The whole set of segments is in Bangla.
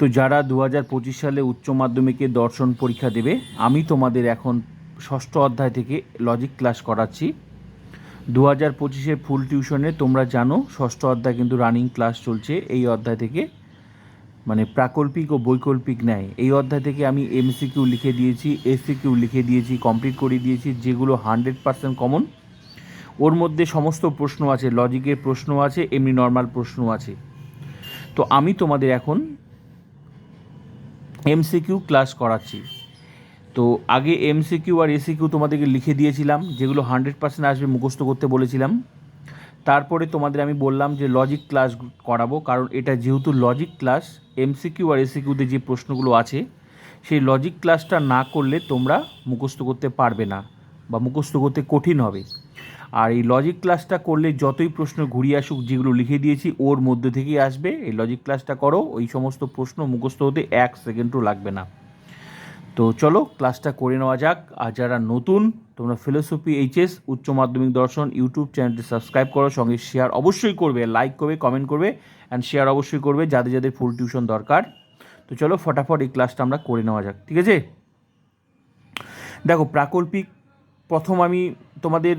তো যারা দু হাজার পঁচিশ সালে উচ্চ মাধ্যমিকে দর্শন পরীক্ষা দেবে, আমি তোমাদের এখন ষষ্ঠ অধ্যায় থেকে লজিক ক্লাস করাচ্ছি। দু হাজার পঁচিশের ফুল টিউশনে তোমরা জানো, ষষ্ঠ অধ্যায় কিন্তু রানিং ক্লাস চলছে, এই অধ্যায় থেকে মানে প্রাকল্পিক ও বৈকল্পিক নেয় এই অধ্যায় থেকে আমি এমসিকিউ লিখে দিয়েছি এসিকিউ লিখে দিয়েছি কমপ্লিট করে দিয়েছি, যেগুলো হান্ড্রেড পার্সেন্ট কমন ওর মধ্যে সমস্ত প্রশ্ন আছে লজিকের প্রশ্ন আছে, এমনি নর্মাল প্রশ্ন আছে। তো আমি তোমাদের এখন এমসিকিউ ক্লাস করাচ্ছি। তো আগে এমসিকিউ আর এসিকিউ তোমাদেরকে লিখে দিয়েছিলাম, যেগুলো হান্ড্রেড পার্সেন্ট আসবে মুখস্থ করতে বলেছিলাম। তারপরে তোমাদের আমি বললাম যে লজিক ক্লাস করাবো, কারণ এটা যেহেতু লজিক ক্লাস এমসিকিউ আর এসিকিউতে যে প্রশ্নগুলো আছে, সেই লজিক ক্লাসটা না করলে তোমরা মুখস্থ করতে পারবে না বা মুখস্থ করতে কঠিন হবে। আর এই লজিক ক্লাসটা করলে যতই প্রশ্ন ঘুরিয়ে আসুক যেগুলো লিখে দিয়েছি, ওর মধ্যে থেকেই আসবে। এই লজিক ক্লাসটা করো, ওই সমস্ত প্রশ্ন মুখস্থ হতে এক সেকেন্ডও লাগবে না। তো চলো ক্লাসটা করে নেওয়া যাক। আর যারা নতুন, তোমরা ফিলোসফি এইচএস উচ্চ মাধ্যমিক দর্শন ইউটিউব চ্যানেলটি সাবস্ক্রাইব করো। সঙ্গে শেয়ার অবশ্যই করবে লাইক করবে কমেন্ট করবে অ্যান্ড শেয়ার অবশ্যই করবে, যাদের যাদের ফুল টিউশন দরকার। তো চলো, ফটাফট এই ক্লাসটা আমরা করে নেওয়া যাক, ঠিক আছে? দেখো, প্রাকল্পিক, প্রথম আমি তোমাদের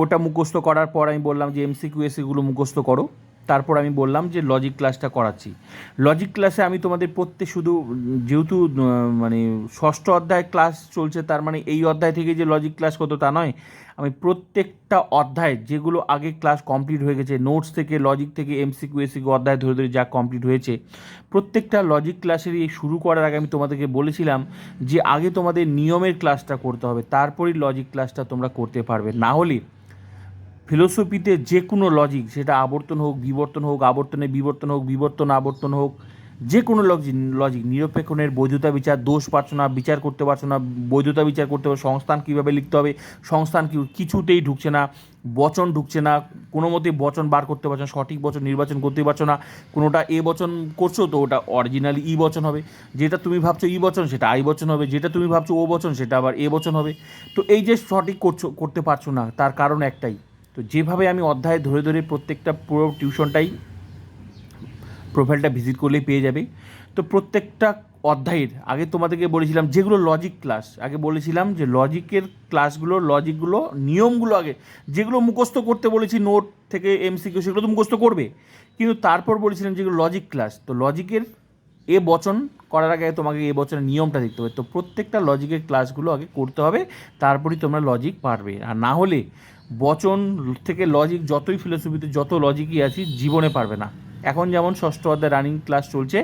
ওটা মুখস্থ করার পর আমি বললাম যে এমসিকিউ এসিগুলো মুখস্থ করো। তারপর আমি বললাম যে লজিক ক্লাসটা করাচ্ছি। লজিক ক্লাসে আমি তোমাদের প্রত্যেক শুধু, যেহেতু মানে ষষ্ঠ অধ্যায় ক্লাস চলছে, তার মানে এই অধ্যায় থেকে যে লজিক ক্লাস করতো তা নয়। আমি প্রত্যেকটা অধ্যায় যেগুলো আগে ক্লাস কমপ্লিট হয়ে গেছে নোটস থেকে লজিক থেকে এমসিকিউ এসিকিউ অধ্যায় ধরে ধরে যা কমপ্লিট হয়েছে, প্রত্যেকটা লজিক ক্লাসের এই শুরু করার আগে আমি তোমাদেরকে বলেছিলাম যে আগে তোমাদের নিয়মের ক্লাসটা করতে হবে, তারপরেই লজিক ক্লাসটা তোমরা করতে পারবে। না হলে ফিলোসফিতে যে কোনো লজিক সেটা আবর্তন হোক, বিবর্তন হোক, আবর্তনে বিবর্তন হোক, বিবর্তন আবর্তন হোক, যে কোনো লজিক লজিক নিরপেক্ষণের বৈধতা বিচার, দোষ পারছ না, বিচার করতে পারছ না, বৈধতা বিচার করতে হবে সংস্থান কীভাবে লিখতে হবে, সংস্থান কি, কিছুতেই ঢুকছে না, বচন ঢুকছে না, কোনো মতে বচন বার করতে পারছ না, সঠিক বচন নির্বাচন করতে পারছ না, কোনোটা এ বচন করছ তো ওটা অরিজিনালি ই বচন হবে, যেটা তুমি ভাবছ ই বচন, সেটা আই বচন হবে, যেটা তুমি ভাবছ ও বচন, সেটা আবার এ বচন হবে, তো এই যে সঠিক করছ, করতে পারছ না, তার কারণ একটাই তো যেভাবে আমি অধ্যায় ধরে ধরে প্রত্যেকটা পুরো টিউশনটাই প্রোফাইলটা ভিজিট করলেই পেয়ে যাবে। তো প্রত্যেকটা অধ্যায়ের, আগে তোমাদেরকে বলেছিলাম যেগুলো লজিক ক্লাস আগে বলেছিলাম যে লজিকের ক্লাসগুলো লজিকগুলো নিয়মগুলো আগে, যেগুলো মুখস্থ করতে বলেছি নোট থেকে এমসিকিউ সেগুলো তো মুখস্থ করবে। কিন্তু তারপর বলেছিলাম যেগুলো লজিক ক্লাস তো লজিকের এ বচন করার আগে তোমাকে এ বচনের নিয়মটা দেখতে হবে। তো প্রত্যেকটা লজিকের ক্লাসগুলো আগে করতে হবে, তারপরেই তোমরা লজিক পারবে। আর না হলে বচন থেকে লজিক যতই ফিলোসফিতে যত লজিকই আছি জীবনে পারবে না। এখন যেমন ষষ্ঠ অধ্যায় রানিং ক্লাস চলছে,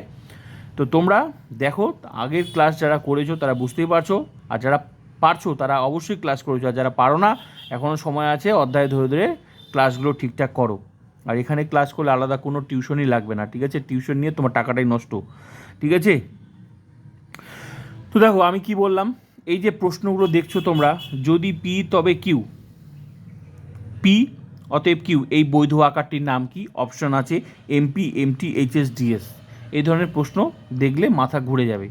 তো তোমরা দেখো, আগের ক্লাস যারা করেছ তারা বুঝতেই পারছ, আর যারা পারছ তারা অবশ্যই ক্লাস করেছ, আর যারা পারো না এখনও সময় আছে, অধ্যায় ধরে ধরে ক্লাসগুলো ঠিকঠাক করো। আর এখানে ক্লাস করলে আলাদা কোনো টিউশনই লাগবে না, ঠিক আছে? টিউশন নিয়ে তোমার টাকাটাই নষ্ট, ঠিক আছে? তো দেখো, আমি কি বললাম? এই যে প্রশ্নগুলো দেখছ তোমরা, যদি পি তবে কিউ পি অতএব কিউ, এই বৈধ আকারটির নাম কি? অপশন আছে এমপি এমটি এইচএস ডিএস এই ধরনের প্রশ্ন দেখলে মাথা ঘুরে যাবে।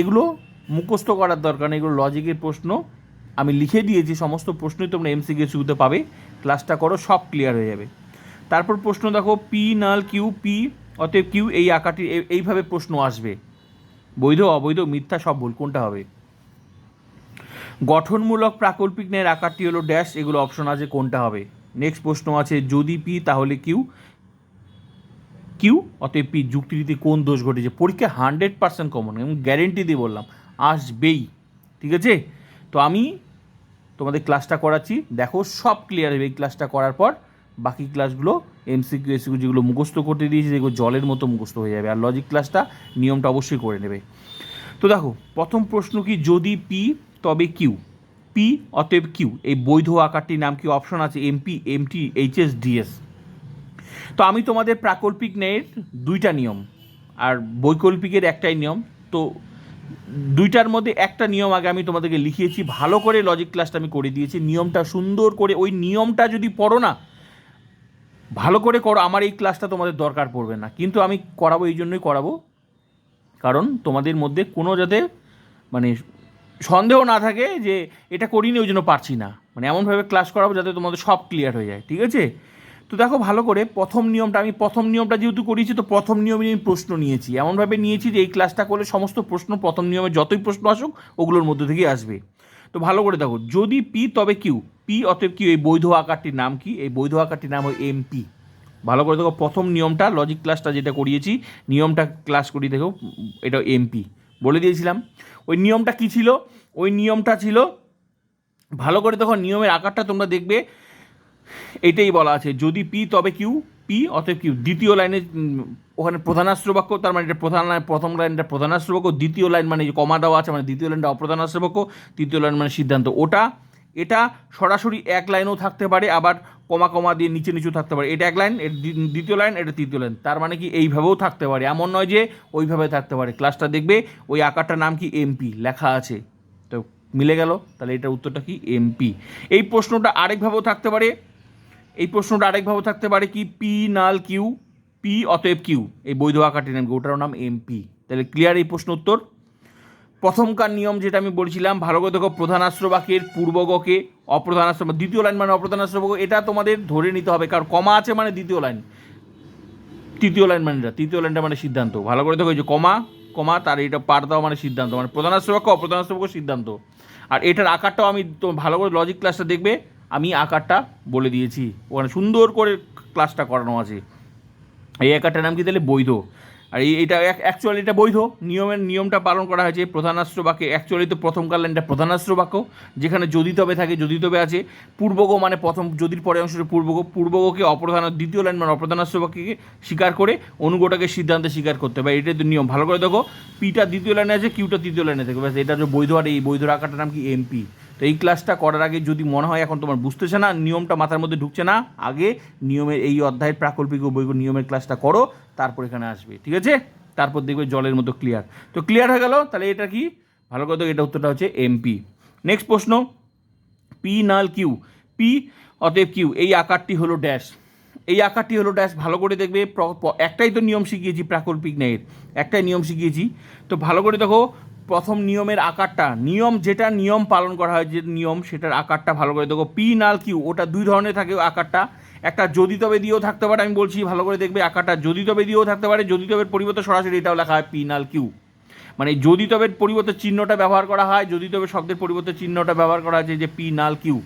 এগুলো মুখস্থ করার দরকার নেই, এগুলো লজিকের প্রশ্ন। আমি লিখে দিয়েছি, সমস্ত প্রশ্নই তোমরা এমসিকে শুরুতে পাবে ক্লাসটা করো, সব ক্লিয়ার হয়ে যাবে। তারপর প্রশ্ন দেখো পি নাল কিউ পি অতএব কিউ এই আকারটি এইভাবে প্রশ্ন আসবে। বৈধ, অবৈধ, মিথ্যা, সব ভুল, কোনটা হবে? গঠনমূলক প্রাকল্পিক ন্যায়ের আকারটি হলো ড্যাশ, এগুলো অপশন আছে কোনটা হবে? নেক্সট প্রশ্ন আছে, যদি পি তাহলে কিউ কিউ অতএব পি যুক্তিরীতি কোন দোষ ঘটেছে? পরীক্ষা হান্ড্রেড পার্সেন্ট কমন এবং গ্যারেন্টি দিয়ে বললাম, আসবেই, ঠিক আছে? তো আমি তোমাদের ক্লাসটা করাচ্ছি, দেখো সব ক্লিয়ার হবে এই ক্লাসটা করার পর, বাকি ক্লাসগুলো এমসিকিউ এসিকিউ যেগুলো মুখস্থ করতে দিয়েছি, যেগুলো জলের মতো মুখস্থ হয়ে যাবে, আর লজিক ক্লাসটা নিয়মটা অবশ্যই করে নেবে। তো দেখো, প্রথম প্রশ্ন কি, যদি পি তবে কিউ, পি অতএব কিউ, এই বৈধ আকারটির নাম কি অপশন আছে? এমপি এমটি এইচএস ডিএস তো আমি তোমাদের প্রাকল্পিক ন্যায়ের দুইটা নিয়ম আর বৈকল্পিকের একটাই নিয়ম। তো দুইটার মধ্যে একটা নিয়ম আগে আমি তোমাদেরকে লিখিয়েছি। ভালো করে লজিক ক্লাসটা আমি করে দিয়েছি। নিয়মটা সুন্দর করে, ওই নিয়মটা যদি পড়ো না, ভালো করে করো। আমার এই ক্লাসটা তোমাদের দরকার পড়বে না। কিন্তু আমি করাবো, এই জন্যই করাবো। কারণ তোমাদের মধ্যে কোনো যাতে মানে সন্দেহ না থাকে যে এটা করিনি, ওই জন্য পারছি না। মানে এমনভাবে ক্লাস করাবো যাতে তোমাদের সব ক্লিয়ার হয়ে যায়, ঠিক আছে? তো দেখো, ভালো করে প্রথম নিয়মটা, আমি প্রথম নিয়মটা যেহেতু করিয়েছি, তো প্রথম নিয়মে আমি প্রশ্ন নিয়েছি। এমনভাবে নিয়েছি যে এই ক্লাসটা করলে সমস্ত প্রশ্ন প্রথম নিয়মে যতই প্রশ্ন আসুক, ওগুলোর মধ্যে থেকেই আসবে। তো ভালো করে দেখো, যদি পি তবে কিউ পি অতএব কিউ এই বৈধ আকারটির নাম কি? এই বৈধ আকারটির নাম হয় এমপি ভালো করে দেখো, প্রথম নিয়মটা লজিক ক্লাসটা যেটা করিয়েছি, নিয়মটা ক্লাস করিয়ে দেখো, এটা এমপি বলে দিয়েছিলাম। ওই নিয়মটা কি ছিল? ওই নিয়মটা ছিল, ভালো করে দেখো নিয়মের আকারটা তোমরা দেখবে। এটাই বলা আছে, যদি পি তবে কিউ, পি অতএব কিউ। দ্বিতীয় লাইনে ওখানে প্রধানাস্ত্র বাক্য, তার মানে এটা প্রধান লাইন, প্রথম লাইনটা প্রধানাস্ত্র বাক্য, দ্বিতীয় লাইন মানে যে কমা দেওয়া আছে মানে দ্বিতীয় লাইনটা অপ্রধানাস্ত্র বাক্য, তৃতীয় লাইন মানে সিদ্ধান্ত। ওটা এটা সরাসরি এক লাইনও থাকতে পারে, আবার কমা কমা দিয়ে নিচে নিচু থাকতে পারে। এটা এক লাইন দ্বিতীয় লাইন, এটা তৃতীয় লাইন। তার মানে কি এইভাবেও থাকতে পারে। এমন নয় যে ওইভাবে থাকতে পারে। ক্লাসটা দেখবে ওই আকারটার নাম কি এমপি, লেখা আছে। তো মিলে গেল, তাহলে এটার উত্তরটা কি এমপি। এই প্রশ্নটা আরেকভাবেও থাকতে পারে। এই প্রশ্নটা আরেকভাবে থাকতে পারে কি পি নাল কিউ, পি অতএব কিউ। এই বৈধ আকারটির নাম কি? ওটার নাম এমপি। তাহলে ক্লিয়ার এই প্রশ্ন উত্তর? প্রথমকার নিয়ম যেটা আমি বলছিলাম ভালো করে দেখো প্রধানাস্ত্র বাক্যের পূর্বগকে অপ্রধানাস্ত্র বা দ্বিতীয় লাইন মানে অপ্রধানাস্ত্র বাক্য এটা তোমাদের ধরে নিতে হবে, কারণ কমা আছে মানে দ্বিতীয় লাইন। তৃতীয় লাইন মানে তৃতীয় লাইনটা মানে সিদ্ধান্ত। ভালো করে দেখো যে কমা কমা, তার এটা পার দেওয়া মানে সিদ্ধান্ত মানে প্রধানাস্ত্র বাক্য অপ্রধানাস্ত্র বাক্য সিদ্ধান্ত। আর এটার আকারটাও আমি ভালো করে লজিক ক্লাসটা দেখবে, আমি আকারটা বলে দিয়েছি। ওখানে সুন্দর করে ক্লাসটা করানো আছে। এই আকারটার নাম কি তাহলে? বৈধ। আর এটা অ্যাকচুয়ালি এটা বৈধ। নিয়মের নিয়মটা পালন করা হয়েছে প্রধানাস্ত্র বাক্যে অ্যাকচুয়ালি তো প্রথম লাইনটা প্রধানাস্ত্র বাক্য যেখানে যদি তবে থাকে যদি তবে আছে। পূর্বগ মানে প্রথম যদির পরে অংশটা পূর্বগ। পূর্বগকে অপ্রধান দ্বিতীয় লাইন মানে অপ্রধানাস্ত্র বাক্যকে স্বীকার করে অনুগোটাকে সিদ্ধান্তে স্বীকার করতে হবে। এটাই তো নিয়ম। ভালো করে দেখো পিটা দ্বিতীয় লাইনে আছে কিউটা তৃতীয় লাইনে থাকে। ব্যাস, এটা যে বৈধ আর এই বৈধ আকারটার নাম কি? এমপি তো এই ক্লাসটা করার আগে যদি মনে হয় এখন তোমার বুঝতেছে না নিয়মটা মাথার মধ্যে ঢুকছে না আগে নিয়মের এই অধ্যায়ের প্রাকল্পিক বৈজ্ঞ নিয়মের ক্লাসটা করো তারপর এখানে আসবে ঠিক আছে? তারপর দেখবে জলের মতো ক্লিয়ার তো ক্লিয়ার হয়ে গেল তাহলে এটা কি? ভালো দেখো, এটা উত্তরটা হচ্ছে এমপি নেক্সট প্রশ্ন পি নাল কিউ পি অতএব কিউ এই আকারটি হলো ড্যাশ এই আকারটি হলো ড্যাশ ভালো করে দেখবে একটাই তো নিয়ম শিখিয়েছি প্রাকল্পিক ন্যায়ের একটাই নিয়ম শিখিয়েছি। তো ভালো করে দেখো প্রথম নিয়মের আকারটা, নিয়ম যেটা নিয়ম পালন করা হয়, যে নিয়ম সেটার আকারটা ভালো করে দেখো। পি নাল কিউ, ওটা দুই ধরনের থাকে আকারটা। একটা যদি তবে দিয়েও থাকতে পারে, আমি বলছি ভালো করে দেখবে আকারটা। যদি তবে দিয়েও থাকতে পারে, যদি তবের পরিবর্তে সরাসরি এটাও লেখা হয় পি নাল কিউ। মানে যদি তবের পরিবর্তে চিহ্নটা ব্যবহার করা হয়, যদি তবে শব্দের পরিবর্তে চিহ্নটা ব্যবহার করা হয়েছে যে পি নাল কিউ।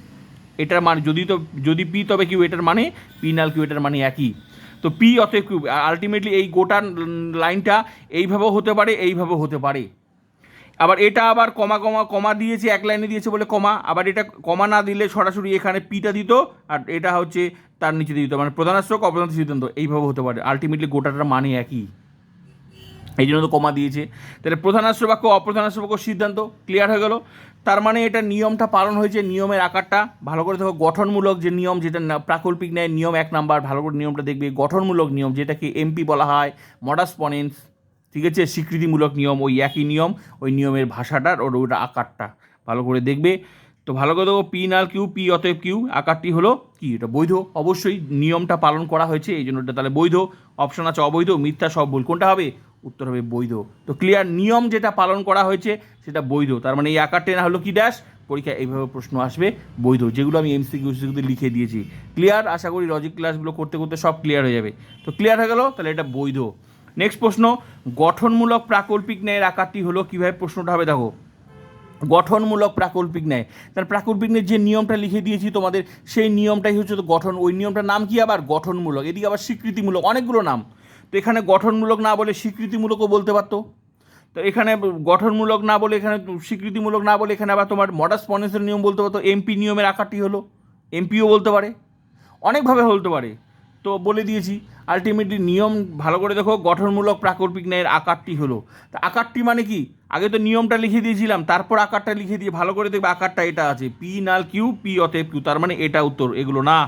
এটার মানে যদি তো যদি পি তবে কিউ, এটার মানে পি নাল কিউ, এটার মানে একই। তো পি অতএব কিউ আলটিমেটলি এই গোটা লাইনটা এইভাবেও হতে পারে, এইভাবেও হতে পারে। আবার এটা আবার কমা কমা কমা দিয়েছে, এক লাইনে দিয়েছে বলে কমা। আবার এটা কমা না দিলে সরাসরি এখানে পিটা দিত আর এটা হচ্ছে তার নিচে দিত। মানে প্রধানাস্ত্রক অপ্রধান সিদ্ধান্ত। এইভাবে হতে পারে। আলটিমেটলি গোটাটার মানে একই। এই জন্য তো কমা দিয়েছে। তাহলে প্রধানাস্ত্র বাক্য অপ্রধানাস্ত্র বাক্য সিদ্ধান্ত। ক্লিয়ার হয়ে গেল? তার মানে এটা নিয়মটা পালন হয়েছে, নিয়মের আকারটা। ভালো করে দেখো, গঠনমূলক যে নিয়ম যেটা প্রাকল্পিক ন্যায় নিয়ম এক নাম্বার, ভালো করে নিয়মটা দেখবে। গঠনমূলক নিয়ম, যেটাকে এমপি বলা হয় মডাসপনেন্স ঠিক আছে? স্বীকৃতিমূলক নিয়ম, ওই একই নিয়ম, ওই নিয়মের ভাষাটার ওর ওটা আকারটা। ভালো করে দেখবে। তো ভালো করে দেখো, পি নাল কিউ, পি অতএব কিউ, আকারটি হলো কি? এটা বৈধ। অবশ্যই নিয়মটা পালন করা হয়েছে, এই জন্য এটা তাহলে বৈধ। অপশন আছে অবৈধ, মিথ্যা সব ভুল। কোনটা হবে? উত্তর হবে বৈধ। তো ক্লিয়ার নিয়ম যেটা পালন করা হয়েছে, সেটা বৈধ। তার মানে এই আকারটা না হলো কি ড্যাশ পরীক্ষায় এইভাবে প্রশ্ন আসবে, বৈধ। যেগুলো আমি এমসিকিউ সিকিউতে লিখে দিয়েছি। ক্লিয়ার আশা করি লজিক ক্লাসগুলো করতে করতে সব ক্লিয়ার হয়ে যাবে। তো ক্লিয়ার হয়ে গেল, তাহলে এটা বৈধ। নেক্সট প্রশ্ন, গঠনমূলক প্রাকল্পিক ন্যায়ের আকারটি হলো কীভাবে প্রশ্নটা হবে দেখো। গঠনমূলক প্রাকল্পিক ন্যায়। তার প্রাকল্পিক ন্যায় যে নিয়মটা লিখে দিয়েছি তোমাদের, সেই নিয়মটাই হচ্ছে তো গঠন। ওই নিয়মটার নাম কি আবার? গঠনমূলক। এদিকে আবার স্বীকৃতিমূলক। অনেকগুলো নাম। তো এখানে গঠনমূলক না বলে স্বীকৃতিমূলকও বলতে পারতো। তো এখানে গঠনমূলক না বলে এখানে স্বীকৃতিমূলক না বলে এখানে আবার তোমার মডাস পনেন্সের নিয়ম বলতে পারতো। এমপি নিয়মের আকারটি হলো। এমপিও বলতে পারে। অনেকভাবে বলতে পারে। তো বলে দিয়েছি আলটিমেটলি নিয়ম ভালো করে দেখো, গঠনমূলক প্রাকল্পিক ন্যায়ের আকারটি হলো। তা আকারটি মানে কি? আগে তো নিয়মটা লিখে দিয়েছিলাম, তারপর আকারটা লিখে দিয়ে ভালো করে দেখবে আকারটা এটা আছে। পি নাল কিউ, পি অতএব কিউ, তার মানে এটা উত্তর, এগুলো না।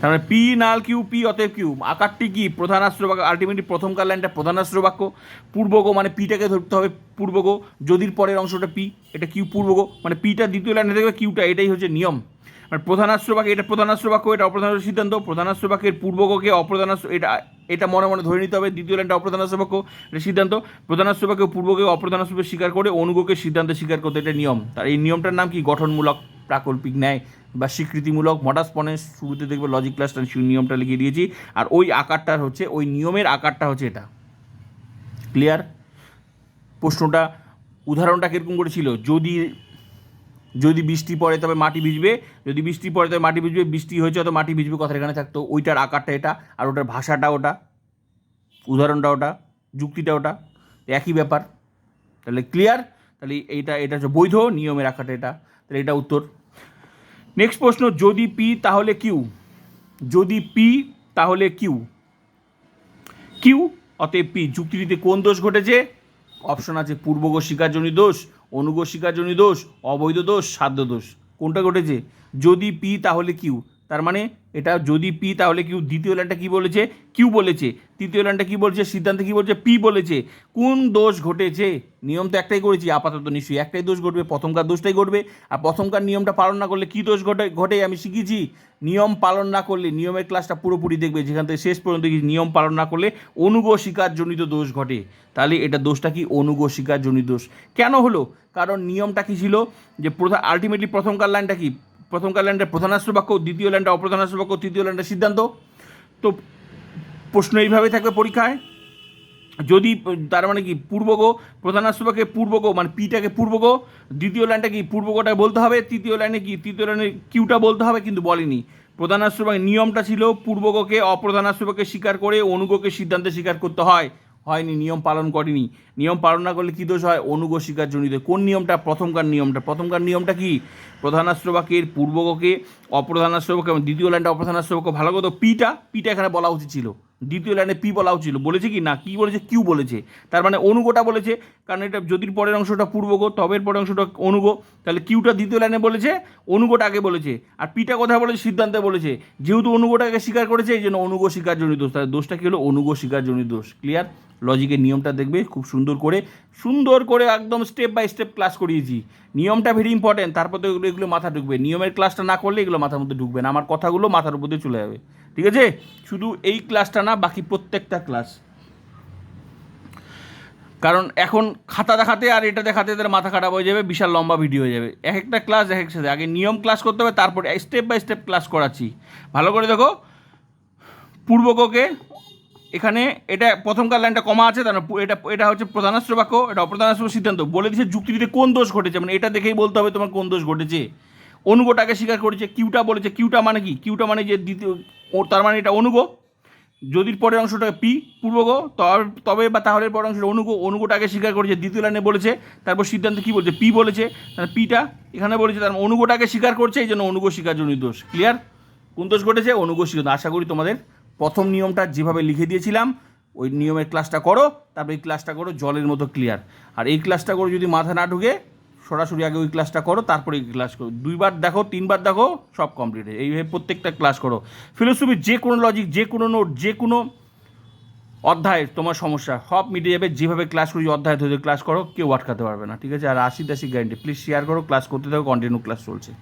তার মানে পি নাল কিউ, পি অতএব কিউ, আকারটি কি? প্রধানাস্ত্র বাক্য আলটিমেটলি প্রথমকার লাইনটা প্রধানাস্ত্র বাক্য পূর্বগ মানে পিটাকে ধরতে হবে পূর্বগ, যদির পরের অংশটা পি, এটা কিউ পূর্বগ মানে পিটা দ্বিতীয় লাইনে দেখবে কিউটা, এটাই হচ্ছে নিয়ম। মানে প্রধানাশ্র বাক্য এটা প্রধানাশ্র বাক্য এটা অপ্রধানাশ্র সিদ্ধান্ত প্রধানাশ্র বাক্যের পূর্বককে অপ্রধানাশ্র এটা এটা মনে মনে ধরে নিতে হবে, দ্বিতীয় লাইনটা অপ্রধানাশ্র বাক্য এটা সিদ্ধান্ত প্রধানাশ্র বাক্য পূর্বকে অপ্রধানাশ্র স্বীকার করে অনুগকে সিদ্ধান্ত স্বীকার করতে, এটা নিয়ম। তার এই নিয়মটার নাম কি? গঠনমূলক, প্রাকল্পিক ন্যায় বা স্বীকৃতিমূলক মডাস পনেরো শুরুতে দেখবে লজিক ক্লাসটা নিয়মটা লিখিয়ে দিয়েছি। আর ওই আকারটার হচ্ছে, ওই নিয়মের আকারটা হচ্ছে এটা। ক্লিয়ার প্রশ্নটা, উদাহরণটা কীরকম করেছিল যদি যদি বৃষ্টি পড়ে তবে মাটি ভিজবে, যদি বৃষ্টি পড়ে তবে মাটি ভিজবে, বৃষ্টি হয়েছে তবে মাটি ভিজবে কথা এখানে থাকতো। ওইটার আকারটা এটা, আর ওটার ভাষাটা ওটা, উদাহরণটা ওটা, যুক্তিটা ওটা একই ব্যাপার। তাহলে ক্লিয়ার তাহলে এইটা, এটা হচ্ছে বৈধ, নিয়মের আকারটা এটা। তাহলে এটা উত্তর। নেক্সট প্রশ্ন, যদি পি তাহলে কিউ যদি পি তাহলে কিউ কিউ অতএব পি যুক্তিটিতে কোন দোষ ঘটেছে? অপশন আছে পূর্বগ স্বীকারজনী দোষ অনুগ স্বীকারজনী দোষ, অবৈধ দোষ, সাধ্য দোষ। কোনটা ঘটেছে? যদি পি, তাহলে কিউ। তার মানে এটা যদি পি, তাহলে কিউ দ্বিতীয় লাইনটা কি বলেছে? কিউ বলেছে। তৃতীয় লাইনটা কি বলছে? সিদ্ধান্তে কি বলছে? পি বলেছে। কোন দোষ ঘটেছে? নিয়ম তো একটাই করেছি, আপাতত নিশ্চয়ই একটাই দোষ ঘটবে, প্রথমকার দোষটাই ঘটবে। আর প্রথমকার নিয়মটা পালন না করলে কী দোষ ঘটে ঘটে আমি শিখেছি। নিয়ম পালন না করলে, নিয়মের ক্লাসটা পুরোপুরি দেখবে, যেখান থেকে শেষ পর্যন্ত নিয়ম পালন না করলে অনুগ শিকারজনিত দোষ ঘটে। তাহলে এটা দোষটা কি? অনুগ শিকারজনিত দোষ। কেন হলো? কারণ নিয়মটা কি ছিল? যে প্রধান আলটিমেটলি প্রথমকার লাইনটা কি? প্রথমকার লাইনটা প্রধানাশ্র বাক্য, দ্বিতীয় লাইনটা অপ্রধানাশ্র বাক্য, তৃতীয় লাইনটা সিদ্ধান্ত। তো প্রশ্ন এইভাবে থাকবে পরীক্ষায়। যদি, তার মানে কি, পূর্বগ প্রধানাশ্রবাকে পূর্বগ মানে পিটাকে পূর্বগ, দ্বিতীয় লাইনটা কি পূর্বগটা বলতে হবে, তৃতীয় লাইনে কি, তৃতীয় লাইনে কিউটা বলতে হবে, কিন্তু বলেনি। প্রধান প্রধানাশ্রবাকে নিয়মটা ছিল পূর্বগকে অপ্রধানাশ্রবাকে স্বীকার করে, অনুগকে সিদ্ধান্তে স্বীকার করতে হয়। হয়নি, নিয়ম পালন করেনি। নিয়ম পালন না করলে কী দোষ হয়? অনুগোষিকার জনিত কোন নিয়মটা? প্রথমকার নিয়মটা। প্রথমকার নিয়মটা কি? প্রধানাশ্রবাকের পূর্বগকে অপ্রধানাশ্রবাকে এবং দ্বিতীয় লাইনটা অপ্রধানাশ্রবাক্য ভালো কথা পিটা পিটা এখানে বলা উচিত ছিল। দ্বিতীয় লাইনে পি বলা উচিত বলেছে কি? না, কি বলেছে? কিউ বলেছে। তার মানে অনুগোটা বলেছে। কারণ এটা যদির পরের অংশটা পূর্বগ, তবের পরের অংশটা অনুগ, তাহলে কিউটা দ্বিতীয় লাইনে বলেছে, অনুগোটা আগে বলেছে। আর পিটা কথা বলেছে, সিদ্ধান্তে বলেছে। যেহেতু অনুগোটাকে স্বীকার করেছে, এই জন্য অনুগ স্বীকারজনিত দোষ। তাহলে দোষটা কী হলো? অনুগ স্বীকারজনিত দোষ। ক্লিয়ার লজিকের নিয়মটা দেখবে, খুব সুন্দর করে সুন্দর করে একদম স্টেপ বাই স্টেপ ক্লাস করিয়েছি। নিয়মটা ভেরি ইম্পর্টেন্ট তারপর তো এগুলো এগুলো মাথা ঢুকবে। নিয়মের ক্লাসটা না করলে এগুলো মাথার মধ্যে ঢুকবে না। আমার কথাগুলো মাথার উপর দিয়ে চলে যাবে। ঠিক আছে? শুধু এই ক্লাসটা না, বাকি প্রত্যেকটা ক্লাস কারণ এখন খাতা দেখাতে আর এটা দেখাতে তাদের মাথা খারাপ হয়ে যাবে, বিশাল লম্বা ভিডিও হয়ে যাবে। এক একটা ক্লাস এক এক সাথে। আগে নিয়ম ক্লাস করতে হবে, তারপরে স্টেপ বাই স্টেপ ক্লাস করাচ্ছি। ভালো করে দেখো, পূর্বককে এখানে এটা প্রথমকার লাইনটা কমা আছে, তার মানে এটা এটা হচ্ছে প্রধানাস্ত্র বাক্য এটা অপ্রধানাস্ত্র সিদ্ধান্ত। বলে দিচ্ছে যুক্তিতে কোন দোষ ঘটেছে? মানে এটা দেখেই বলতে হবে তোমার কোন দোষ ঘটেছে। অনুগটাকে স্বীকার করেছে, কিউটা বলেছে, কিউটা মানে কি? কিউটা মানে যে দ্বিতীয় তার মানে এটা অনুগ। যদির পরের অংশটা পি, পূর্বগ, তবে বা তাহলে পরের অংশটা অনুগ, অনুগটাকে স্বীকার করেছে, দ্বিতীয় লাইনে বলেছে, তারপর সিদ্ধান্ত কী বলছে? পি বলেছে তাহলে পিটা এখানে বলেছে, তার মানে অনুগটাকে স্বীকার করছে, এই জন্য অনুগ স্বীকারজনিত দোষ। ক্লিয়ার কোন দোষ ঘটেছে? অনুগ স্বীকার আশা করি তোমাদের প্রথম নিয়মটা যেভাবে লিখে দিয়েছিলাম, ওই নিয়মের ক্লাসটা করো, তারপর এই ক্লাসটা করো জলের মতো ক্লিয়ার আর এই ক্লাসটা করে যদি মাথা না ঢুকে সরাসরি আগে ওই ক্লাসটা করো, তারপরে এই ক্লাস করো। দুইবার দেখো, তিনবার দেখো, সব কমপ্লিট হয়ে এইভাবে প্রত্যেকটা ক্লাস করো। ফিলোসফি যে কোনো লজিক যে কোনো নোট যে কোনো অধ্যায় তোমার সমস্যা, সব মিটে যাবে। যেভাবে ক্লাস করি অধ্যায় ধরে ক্লাস করো, কেউ আটকাতে পারবে না, ঠিক আছে? আর আশি দাসি গ্যারেন্টি প্লিজ শেয়ার করো ক্লাস করতে থাকো কন্টিনিউ ক্লাস চলছে।